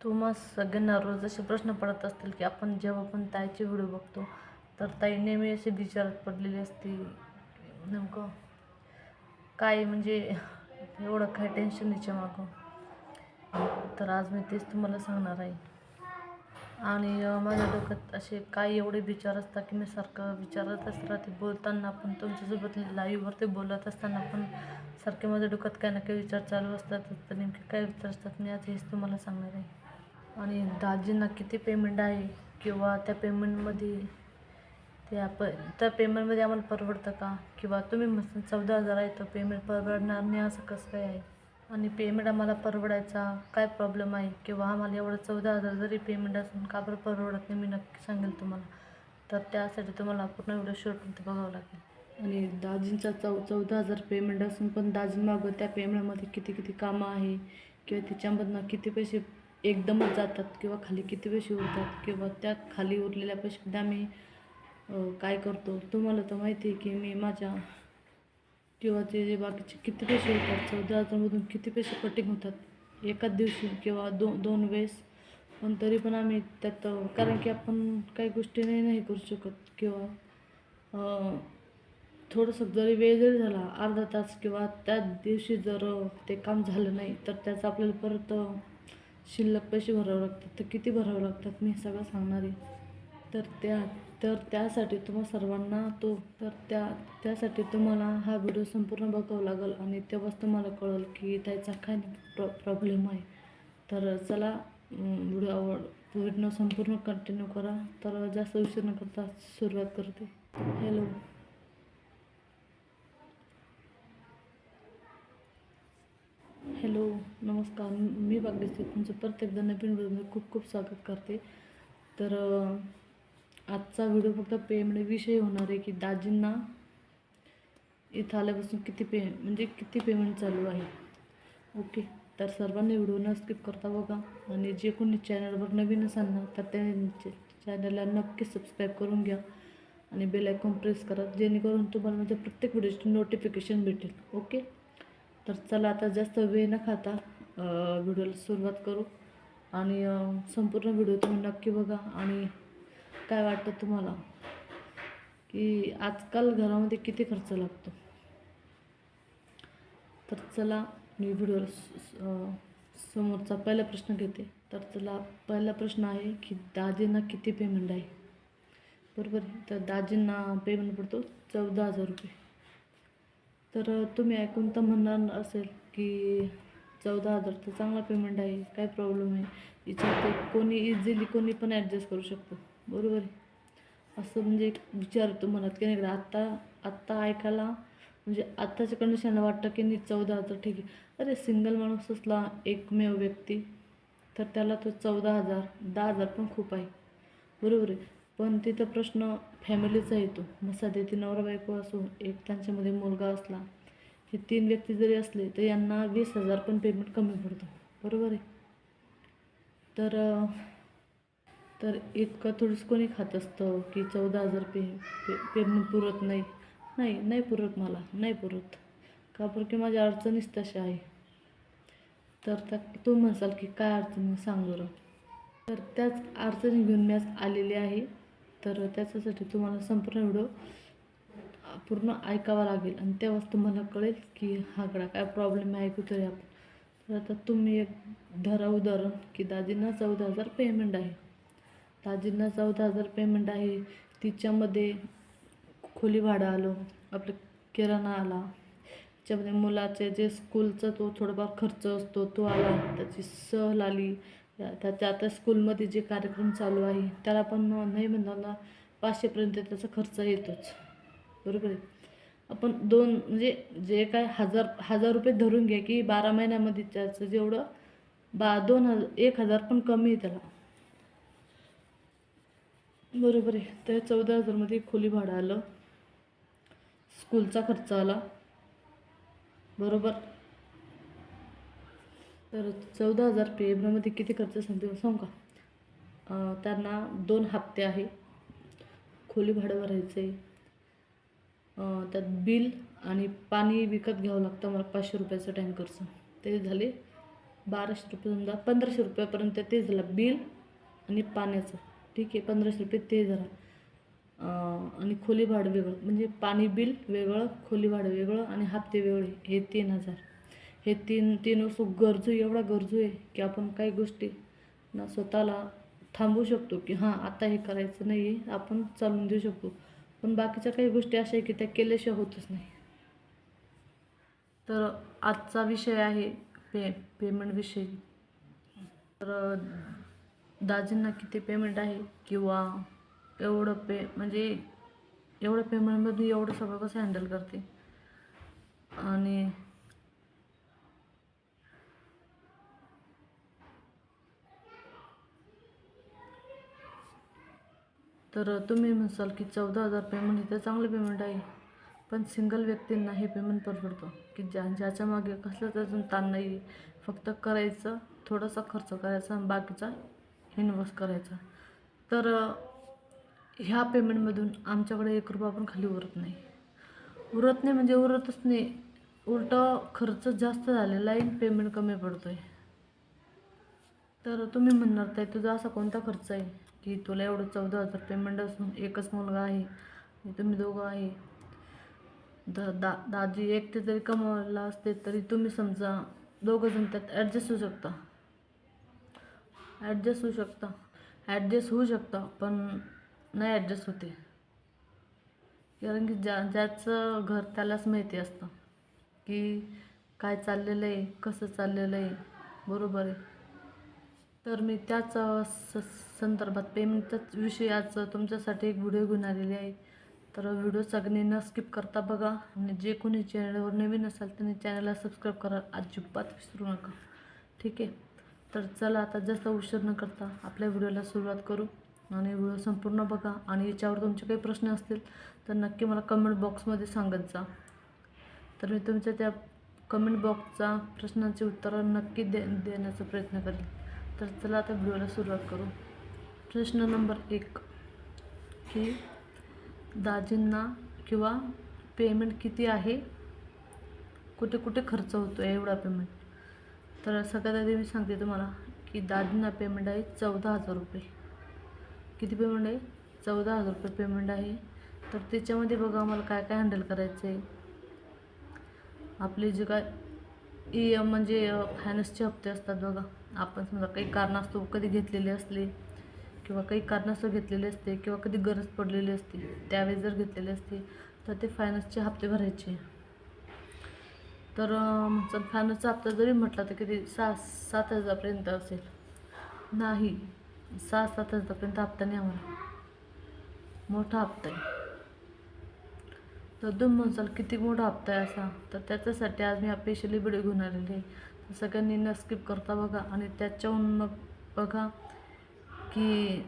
तुम्हा सगळ्यांना रोज असे प्रश्न पडत असतील की आपण जेव्हा पण ताईचे व्हिडिओ बघतो तर ताई नेहमी असे विचारात पडलेली असते. नेमकं काय म्हणजे एवढं काय टेन्शन याच्या मागं? तर आज मी तेच तुम्हाला सांगणार आहे. आणि माझ्या डोक्यात असे काय एवढे विचार असतात की मी सारखं विचारतच ते बोलताना पण तुमच्यासोबत लाईव्हवरती बोलत असताना पण सारखे माझ्या डोक्यात काही ना काही विचार चालू असतात. तर नेमके काय विचार असतात मी आज हेच तुम्हाला सांगणार आहे. आणि दाजींना किती पेमेंट आहे किंवा त्या पेमेंटमध्ये ते आप त्या पेमेंटमध्ये आम्हाला परवडतं का? किंवा तुम्ही म्हणता चौदा हजार आहे तर पेमेंट परवडणार नाही असं कसं काय आहे? आणि पेमेंट आम्हाला परवडायचा काय प्रॉब्लेम आहे? किंवा आम्हाला एवढं चौदा हजार जरी पेमेंट असून का बरं परवडत नाही मी नक्की सांगेल तुम्हाला. तर त्यासाठी तुम्हाला पूर्ण व्हिडिओ शूट बघावं लागेल. आणि दाजींचा चौ चौदा हजार पेमेंट असून पण दाजींमागं त्या पेमेंटमध्ये किती किती कामं आहे? किंवा तिच्यामधनं किती पैसे एकदमच जातात किंवा खाली किती पैसे उरतात किंवा त्या खाली उरलेल्या पैशामध्ये आम्ही काय करतो? तुम्हाला तर माहिती आहे की मी माझ्या किंवा ते जे बाकीचे किती पैसे होतात चौदा हजारमधून किती पैसे कटिंग होतात? एकाच दिवशी किंवा दो दोन वेळेस. पण तरी पण आम्ही त्यात कारण की आपण काही गोष्टी नाही नाही करू शकत. किंवा थोडंसं जरी वेळ जरी झाला अर्धा तास किंवा त्या दिवशी जर ते काम झालं नाही तर त्याचं आपल्याला परत शिल्लक पैसे भरावे लागतात. तर किती भरावे लागतात मी सगळं सांगणार आहे. तर त्या तर त्यासाठी तुम्हा सर्वांना तो तर त्या त्यासाठी तुम्हाला हा व्हिडिओ संपूर्ण बघावा लागेल आणि तेव्हाच तुम्हाला कळेल की त्याचा काय प्रॉ प्रॉब्लेम आहे. तर चला व्हिडिओ आवड व्हिडिओ संपूर्ण कंटिन्यू करा. तर जास्त उशीर न करता सुरुवात करते. हॅलो हॅलो नमस्कार. मी भाग्यश्री तुमचं प्रत्येकदा नवीन व्हिडिओमध्ये खूप खूप स्वागत करते. तर आजचा व्हिडिओ फक्त पेमेंट विषयी होणार आहे की दाजींना इथं आल्यापासून किती पे म्हणजे किती पेमेंट चालू आहे. ओके तर सर्वांनी व्हिडिओ न स्किप करता बघा. आणि जे कोणी चॅनलवर नवीन असाल ना तर त्या चॅनलला नक्की सबस्क्राईब करून घ्या. आणि बेल आयकॉन प्रेस करा जेणेकरून तुम्हाला माझ्या प्रत्येक व्हिडिओची नोटिफिकेशन भेटेल. ओके तर चला आता जास्त वेळ न खाता व्हिडिओला सुरुवात करू. आणि संपूर्ण व्हिडिओ तुम्ही नक्की बघा. आणि काय वाटतं तुम्हाला? की आजकाल घरामध्ये किती खर्च लागतो? तर चला मी व्हिडिओला समोरचा पहिला प्रश्न घेते. तर चला पहिला प्रश्न आहे की दाजींना किती पेमेंट आहे? बरोबर? तर दाजींना पेमेंट पडतो चौदा हजार रुपये. तर तुम्ही ऐकून तर म्हणणार असेल की चौदा हजार तर चांगला पेमेंट आहे काय प्रॉब्लेम आहे? याच्यात ते कोणी इझिली कोणी पण ॲडजस्ट करू शकतो. बरोबर आहे? असं म्हणजे एक विचार येतो मनात की नाही आत्ता आत्ता ऐकायला म्हणजे आत्ताच्या कंडिशनला वाटतं की नाही चौदा हजार ठीक आहे. अरे सिंगल माणूस असला एकमेव व्यक्ती तर त्याला तो चौदा हजार दहा हजार पण खूप आहे. बरोबर आहे? पण तिथं प्रश्न फॅमिलीचा येतो. मग सध्या ती नवरा बायको असो एक त्यांच्यामध्ये मुलगा असला हे तीन व्यक्ती जरी असले तर यांना वीस हजार पण पेमेंट कमी पडतो. बरोबर आहे? तर तर इतकं थोडंसं कोणी खात असतं की चौदा हजार पे पे पेमेंट पुरत नाही. नाही नाही पुरत मला. नाही पुरत. का बरं की माझ्या अडचणीच तशा आहे. तर त्या तू म्हणसाल की काय अडचणी सांग बरं. तर त्याच अडचणी घेऊन मी आज आलेली आहे. तर त्याच्यासाठी तुम्हाला संपूर्ण व्हिडिओ पूर्ण ऐकावा लागेल. आणि तेव्हाच तुम्हाला कळेल की हागडा काय प्रॉब्लेम आहे ऐकू तरी आपण तर आता तुम्ही एक धरा उदाहरण की दाजींना चौदा हजार पेमेंट आहे. दाजींना चौदा हजार पेमेंट आहे. तिच्यामध्ये खोली भाडं आलं आपलं किराणा आला. त्याच्यामध्ये मुलाचे जे स्कूलचा तो थोडाफार खर्च असतो तो आला. त्याची सहल आली. त्याच्या आता स्कूलमध्ये जे कार्यक्रम चालू आहे त्याला पण नाही म्हणताना पाचशेपर्यंत त्याचा खर्च येतोच. बरोबर आहे? आपण दोन म्हणजे जे काय हजार हजार रुपये धरून घ्या की बारा महिन्यामध्ये त्याचं जेवढं बा दोन हजार एक हजार पण कमी आहे त्याला. बरोबर आहे? तर चौदा हजारमध्ये खोली भाडं आलं. स्कूलचा खर्च आला. बरोबर? तर चौदा हजार पेमेंटमध्ये किती खर्च सांगते सांगू का? त्यांना दोन हप्ते आहे. खोली भाडं भरायचं आहे त्यात बिल आणि पाणी विकत घ्यावं लागतं. मला पाचशे रुपयाचं टँकरचं ते झाले बाराशे रुपये समजा. पंधराशे रुपयापर्यंत ते झालं बिल आणि पाण्याचं. ठीक आहे पंधराशे रुपये ते झालं. आणि खोली भाडं वेगळं. म्हणजे पाणी बिल वेगळं खोली भाडं वेगळं आणि हप्ते वेगळे. हे तीन हजार. हे तीन तीन वस्तू गरजू एवढा गरजू आहे की आपण काही गोष्टी ना स्वतःला थांबवू शकतो की हां आता हे करायचं नाही आहे आपण चालून देऊ शकतो. पण बाकीच्या काही गोष्टी अशा आहे की त्या केल्याशिवाय होतच नाही. तर आजचा विषय आहे पे पेमेंट विषयी. तर दाजींना किती पेमेंट आहे किंवा एवढं पे म्हणजे एवढं पेमेंटमध्ये एवढं सगळं कसं हँडल करते आणि तर तुम्ही म्हणसाल की चौदा हजार पेमेंट हे तर चांगलं पेमेंट आहे. पण सिंगल व्यक्तींना हे पेमेंट परवडतं. की ज्या ज्याच्या मागे कसलाच अजून ताण नाही. फक्त करायचं थोडासा खर्च करायचा आणि बाकीचा इन्व्हेस्ट करायचा. तर ह्या पेमेंटमधून आमच्याकडे एक रुपया पण खाली उरत नाही. उरत नाही म्हणजे उरतच नाही. उलटं खर्च जास्त झालेला आहे पेमेंट कमी पडतो आहे तर तुम्ही म्हणणार ताई तुझा असा कोणता खर्च आहे? की तुला एवढं चौदा हजार पेमेंट असून एकच मुलगा आहे. तुम्ही दोघं आहे. दा दा दाजी एकटे जरी कमवायला असते तरी तुम्ही समजा दोघंजण त्यात ॲडजस्ट होऊ शकता. ॲडजस्ट होऊ शकता. ॲडजस्ट होऊ शकता पण नाही ॲडजस्ट होते. कारण की ज्या ज्याचं घर त्यालाच माहिती असतं. की काय चाललेलं आहे कसं चाललेलं आहे. बरोबर आहे. तर मी त्याच स संदर्भात पेमेंटच्याच विषयाचं आज तुमच्यासाठी एक व्हिडिओ घेऊन आलेली आहे. तर व्हिडिओ सगळ्यांनी न स्किप करता बघा आणि जे कोणी चॅनलवर नवीन असाल त्यांनी चॅनलला सबस्क्राईब करा. अजिबात विसरू नका. ठीक आहे? तर चला आता जास्त उशीर न करता आपल्या व्हिडिओला सुरुवात करू आणि व्हिडिओ संपूर्ण बघा आणि याच्यावर तुमचे काही प्रश्न असतील तर नक्की मला कमेंट बॉक्समध्ये सांगत जा. तर मी तुमच्या त्या कमेंट बॉक्सचा प्रश्नांची उत्तरं नक्की दे देण्याचा प्रयत्न करेन. तर चला आता व्हिडिओला सुरुवात करू. प्रश्न नंबर एक की दाजींना किंवा पेमेंट किती आहे? कुठे कुठे खर्च होतो आहे एवढा पेमेंट तर सगळ्यात आधी मी सांगते तुम्हाला की दाजींना पेमेंट आहे चौदा हजार रुपये. किती पेमेंट आहे? चौदा हजार रुपये पेमेंट आहे. तर त्याच्यामध्ये बघा आम्हाला काय काय हँडल करायचं आहे आपले जे काय ई एम म्हणजे फायनान्सचे हप्ते असतात बघा. आपण समजा काही कारणास्तव कधी घेतलेले असले किंवा काही कारणास्तव घेतलेले असते किंवा कधी गरज पडलेली असते त्यावेळी जर घेतलेले असते तर ते फायनान्सचे हप्ते भरायचे. तर म्हणजे फायनान्सचा हप्ता जरी म्हटला तर किती? सहा सात हजारपर्यंत असेल. नाही सहा सात हजारपर्यंत हप्ता नाही आम्हाला. मोठा हप्ता आहे. तर दोन म्हणसाल किती मोठा हप्ता आहे असा. तर त्याच्यासाठी आज मी स्पेशली व्हिडिओ घेऊन आलेली आहे. तर सगळ्यांनी न स्किप करता बघा आणि त्याच्याहून मग बघा की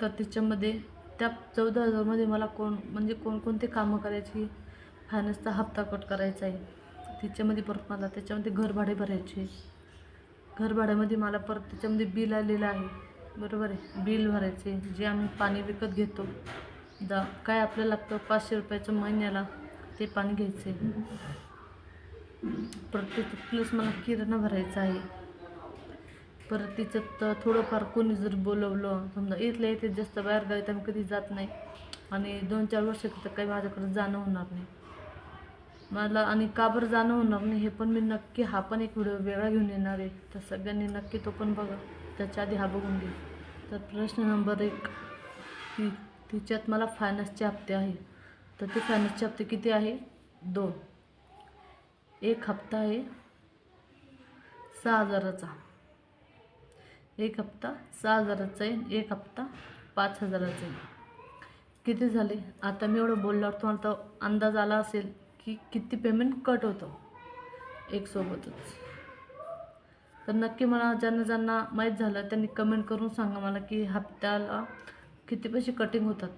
तर त्याच्यामध्ये त्या चौदा हजारमध्ये मला कोण म्हणजे कोणकोणते कामं करायची फायनान्सचा हप्ता कट करायचा आहे. त्याच्यामध्ये परत मला त्याच्यामध्ये घरभाडे भरायचे. घरभाड्यामध्ये मला परत त्याच्यामध्ये बिल आलेलं आहे. बरोबर आहे. बिल भरायचे जे आम्ही पाणी विकत घेतो दा काय आपल्याला लागतं पाचशे रुपयाचं महिन्याला ते पाणी घ्यायचे. परत त्याच्यात प्लस मला किराणा भरायचा आहे. परत तिच्यात थोडंफार कोणी जर बोलवलं समजा इथल्या इथे जास्त बाहेर गावी तर आम्ही कधी जात नाही. आणि दोन चार वर्ष तर काही माझ्याकडे जाणं होणार नाही. मला आणि का बरं जाणं होणार नाही हे पण मी नक्की हा पण एक व्हिडिओ वेगळा घेऊन येणार आहे. तर सगळ्यांनी नक्की तो पण बघा. त्याच्या आधी हा बघून घे तर प्रश्न नंबर एक ती तिच्यात मला फायनान्सचे हप्ते आहे. तर ते फायनान्सचे हप्ते किती आहे? दोन. एक हप्ता आहे सहा हजाराचा. एक हप्ता सहा हजाराचा आहे एक हप्ता पाच हजाराचा आहे. किती झाले? आता मी एवढं बोलल्यावर तुम्हाला तर अंदाज आला असेल की किती पेमेंट कट होतं. एक सोबतच. तर नक्की मला ज्यांना ज्यांना माहीत झालं त्यांनी कमेंट करून सांगा मला की हप्त्याला किती पैसे कटिंग होतात.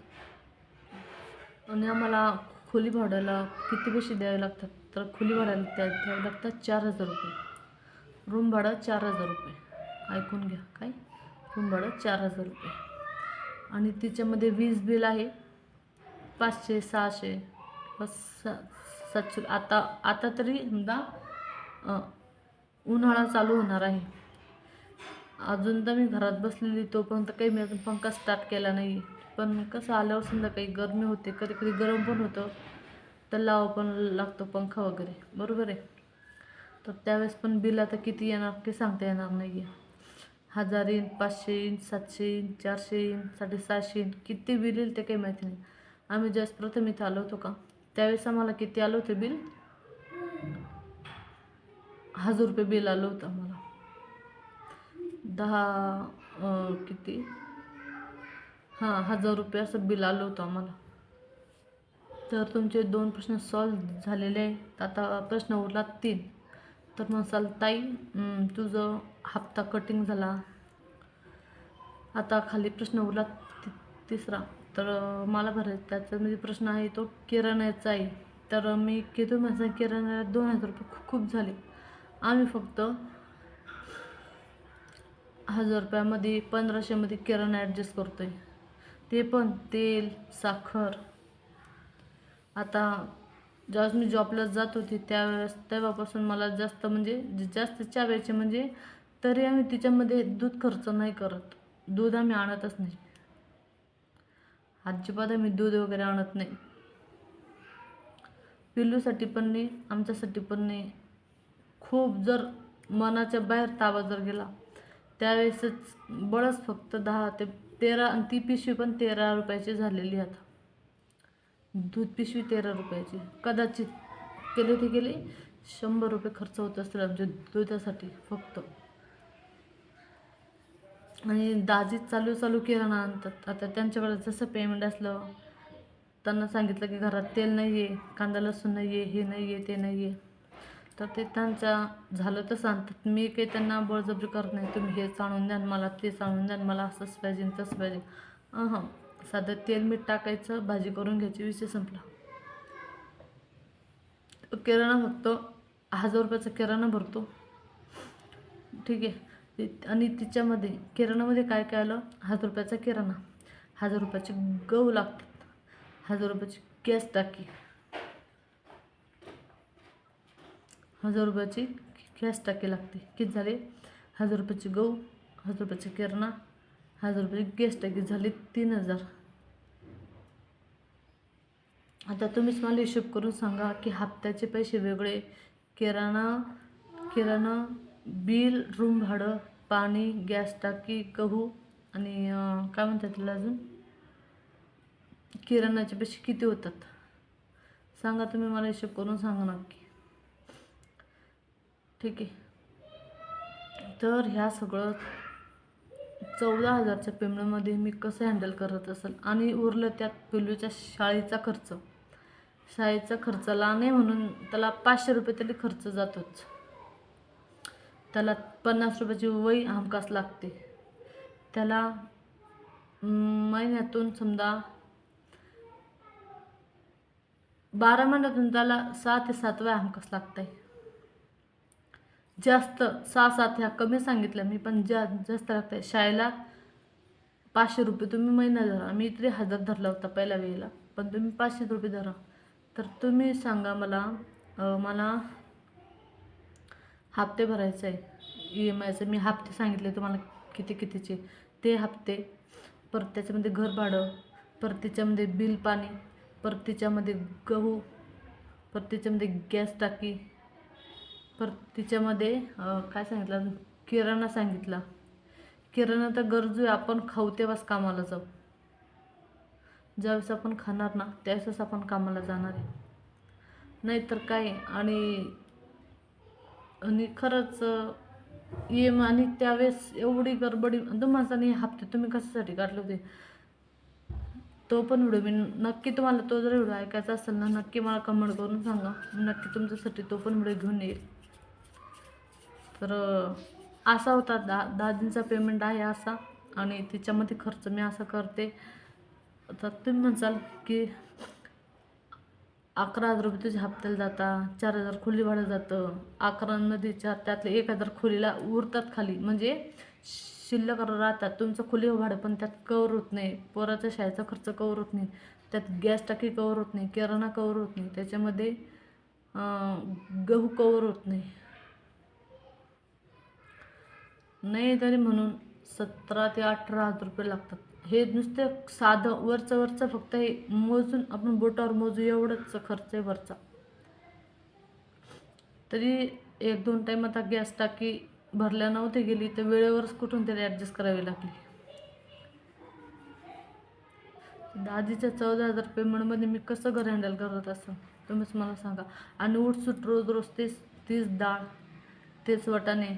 आणि आम्हाला खोली भाड्याला किती पैसे द्यावे लागतात? तर खोली भाड्याला द्या द्यावे लागतात चार हजार रुपये. रूम भाडं चार हजार रुपये. ऐकून घ्या काय? रूम भाडं चार हजार रुपये. आणि तिच्यामध्ये वीज बिल आहे. पाचशे सहाशे बस सा सातशे आता आता तरी समजा उन्हाळा चालू होणार आहे. अजून तर मी घरात बसलेली तोपर्यंत काही मी अजून पंखा स्टार्ट केला नाही. पण कसं आल्यावर संध्याकाळी गरमी होते कधी कधी गरम पण होतं. तर लावा पण लागतो पंखा वगैरे. बरोबर आहे? तर त्यावेळेस पण बिल आता किती येणार की सांगता येणार नाही आहे हजार येईन पाचशे येईन सातशे येईन चारशे येईन साडेसहाशे येईन. किती बिल येईल ते काही माहिती नाही. आम्ही ज्यावेळेस प्रथम इथं आलो होतो का? त्यावेळेस आम्हाला किती आलं होतं बिल? हजार रुपये बिल आलं होतं आम्हाला दहा किती? हां हजार रुपये असं बिल आलं होतं आम्हाला. तर तुमचे दोन प्रश्न सॉल्व झालेले आहेत. आता प्रश्न उरला तीन. तर मग ताई तुझं हप्ता कटिंग झाला. आता खाली प्रश्न उरला ति तिसरा. तर मला मला भरायचं म्हणजे प्रश्न आहे तो किराण्याचा आहे. तर मी किती माझा किराण्याला दोन हजार रुपये खूप झाले. आम्ही फक्त हजार रुपयामध्ये पंधराशेमध्ये किराणा ॲडजस्ट करतो आहे ते पण तेल साखर. आता ज्यावेळेस मी जॉबला जात होती त्यावेळेस तेव्हापासून मला जास्त म्हणजे जास्त चहा प्यायचे म्हणजे तरी आम्ही तिच्यामध्ये दूध खर्च नाही करत. दूध आम्ही आणतच नाही. अजिबात आम्ही दूध वगैरे आणत नाही. पिल्लूसाठी पण नाही आमच्यासाठी पण नाही. खूप जर मनाच्या बाहेर ताबा जर गेला त्यावेळेसच बळच फक्त दहा ते तेरा आणि ती पिशवी पण तेरा रुपयाची झालेली आता. दूध पिशवी तेरा रुपयाची. कदाचित केले ते गेले शंभर रुपये खर्च होत असतील आमच्या दुधासाठी फक्त. आणि दाजी चालू चालू किराणा आणतात. आता त्यांच्याकडे जसं पेमेंट असलं त्यांना सांगितलं की घरात तेल नाही आहे कांदा लसूण नाही आहे हे नाही आहे ते नाही आहे तर ते त्यांच्या झालं तर सांगतात मी काही त्यांना बळजबरी करत नाही. तुम्ही हेच आणून द्या मला तेच आणून द्या मला असंच पाहिजे तसं पाहिजे. हां साधं तेल मीठ टाकायचं भाजी करून घ्यायची विषय संपला. किराणा फक्त हजार रुपयाचा किराणा भरतो. ठीक आहे. आणि तिच्यामध्ये किराणामध्ये काय काय आलं? हजार रुपयाचा किराणा. हजार रुपयाचे गहू लागतात. हजार रुपयाची गॅस टाकी. हजार रुपयाची गॅस टाकी लागते. किती झाले? हजार रुपयाची गहू हजार रुपयाची किराणा हजार रुपयाची गॅस टाकी झाली तीन हजार. आता तुम्हीच मला हिशोब करून सांगा की हप्त्याचे पैसे वेगळे. किराणा किराणा बिल रूम भाडं पाणी गॅस टाकी गहू आणि काय म्हणतात त्याला अजून? किराणाचे पैसे किती होतात? सांगा तुम्ही मला हिशोब करून सांगा नक्की. ठीक आहे. तर ह्या सगळं चौदा हजारच्या पेमेंटमध्ये मी कसं हँडल करत असेल आणि उरलं त्यात पिल्लूच्या शाळेचा खर्च. शाळेचा खर्चाला नाही म्हणून त्याला पाचशे रुपये तरी खर्च जातोच. त्याला पन्नास रुपयाची वही हमखास लागते. त्याला महिन्यातून समजा बारा महिन्यातून त्याला सहा ते सात वेळा हमखास लागत आहे जास्त सहा सात ह्या कमी सांगितल्या. मी पण जा जास्त लागत आहे शाळेला पाचशे रुपये तुम्ही महिना धरा. मी तरी हजार धरला होता पहिल्या वेळेला. पण तुम्ही पाचशे रुपये धरा. तर तुम्ही सांगा मला मला हप्ते भरायचे आहे ई एम आयचे मी हप्ते सांगितले तुम्हाला किती कितीचे? ते हप्ते. परत त्याच्यामध्ये घर भाडं. परत त्याच्यामध्ये बिल पाणी. परत त्याच्यामध्ये गहू. परत त्याच्यामध्ये गॅस टाकी. परत तिच्यामध्ये काय सांगितलं किराणा सांगितला. किराणा तर गरजू आहे आपण खाऊ तेव्हाच कामाला जाऊ. ज्यावेळेस आपण खाणार ना त्यावेळेस आपण कामाला जाणार आहे. नाहीतर काय आणि आणि खरंच ई एम आणि त्यावेळेस एवढी गडबडी माणसाने नाही हप्ते तुम्ही कशासाठी काढले होते? तो पण व्हिडिओ मी नक्की तुम्हाला तो जर व्हिडिओ ऐकायचा असेल ना नक्की मला कमेंट करून सांगा. नक्की तुमच्यासाठी तो पण व्हिडिओ घेऊन येईल. तर असा होता दा दादींचा पेमेंट आहे असा आणि त्याच्यामध्ये खर्च मी असा करते. तर तुम्ही म्हणसाल की अकरा हजार रुपये तुझ्या हप्त्याला जाता चार हजार खोली भाडं जातं अकरांमध्ये चार त्यातले एक हजार खोलीला उरतात खाली. म्हणजे शिल्लक राहतात. तुमचं खोली भाडं पण त्यात कवर होत नाही. पोराच्या शाळेचा खर्च कवर होत नाही. त्यात गॅस टाकी कवर होत नाही. किराणा कवर होत नाही. त्याच्यामध्ये गहू कवर होत नाही. नाही तरी म्हणून सतरा ते अठरा हजार रुपये लागतात. हे नुसतं साधं वरचं वरचं फक्त हे मोजून आपण बोटावर मोजू एवढंच खर्च आहे वरचा. तरी एक दोन टाईम आता गॅस टाकी भरल्या नव्हती गेली तर वेळेवरच कुठून तरी ॲडजस्ट करावी लागली? आधीच्या चौदा हजार पेमेंटमध्ये मी कसं घर हँडल करत असं तुम्हीच मला सांगा. आणि उठसूट रोज रोज तेच तीच डाळ तेच वाटाणे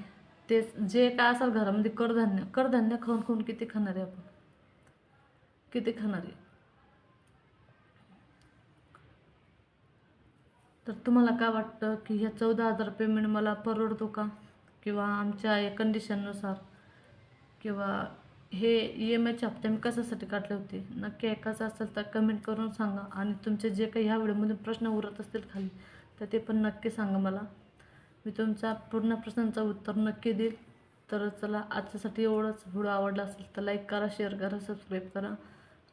तेच जे काय असेल घरामध्ये कडधान्य कडधान्य खाऊन खाऊन किती खाणार आहे आपण? किती खाणार आहे? तर तुम्हाला काय वाटतं की ह्या चौदा हजार पेमेंट मला परवडतो का? किंवा आमच्या या कंडिशननुसार किंवा हे ई एम आयचे हप्ते मी कशासाठी काढले होते? नक्की ऐकायचं असेल तर कमेंट करून सांगा. आणि तुमचे जे काही ह्या वेळेमधून प्रश्न उरत असतील खाली तर ते पण नक्की सांगा मला. मी तुमच्या पूर्ण प्रश्नांचं उत्तर नक्की देईल. तर चला आजच्यासाठी एवढंच. व्हिडिओ आवडला असेल तर लाईक करा शेअर करा सबस्क्राईब करा.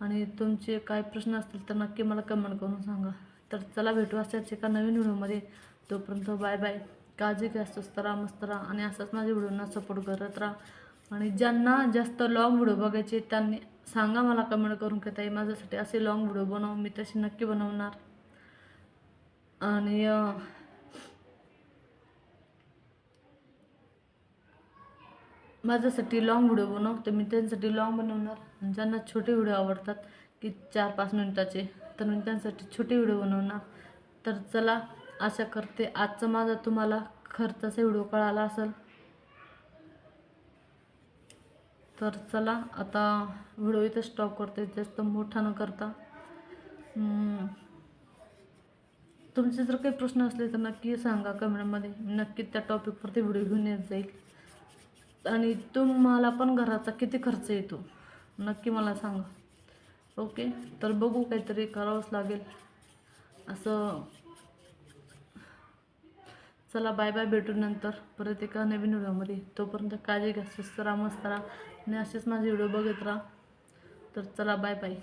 आणि तुमचे काय प्रश्न असतील तर नक्की मला कमेंट करून सांगा. तर चला भेटू अशाच एका नवीन व्हिडिओमध्ये. तोपर्यंत बाय बाय. काळजी घ्या स्वस्त राहा मस्त राहा. आणि असंच माझ्या व्हिडिओना सपोर्ट करत राहा. आणि ज्यांना जास्त लॉंग व्हिडिओ बघायचे त्यांनी सांगा मला कमेंट करून की ताई माझ्यासाठी असे लॉंग व्हिडिओ बनव मी तशी नक्की बनवणार. आणि माझ्यासाठी लॉंग व्हिडिओ बनव तर मी त्यांच्यासाठी लॉंग बनवणार. ज्यांना छोटे व्हिडिओ आवडतात की चार पाच मिनटाचे तर मी त्यांसाठी छोटे व्हिडिओ बनवणार. तर चला आशा करते आजचा माझा तुम्हाला खर्चाचा व्हिडिओ कळाला असेल. तर चला आता व्हिडिओ इथं स्टॉप करते जास्त मोठा न करता. तुमचे जर काही प्रश्न असले तर नक्की सांगा कमेंटमध्ये. नक्की त्या टॉपिकवरती व्हिडिओ घेऊन येत जाईल. आणि तुम्हाला पण घराचा किती खर्च येतो? नक्की मला सांगा. ओके? तर बघू काहीतरी करावंच लागेल. असं. चला बाय बाय भेटू नंतर. परत एका नवीन व्हिडिओमध्ये. तोपर्यंत काळजी घ्या स्वस्त राहा मस्त राहा. आणि असेच माझे व्हिडिओ बघत राहा. तर चला बाय बाय.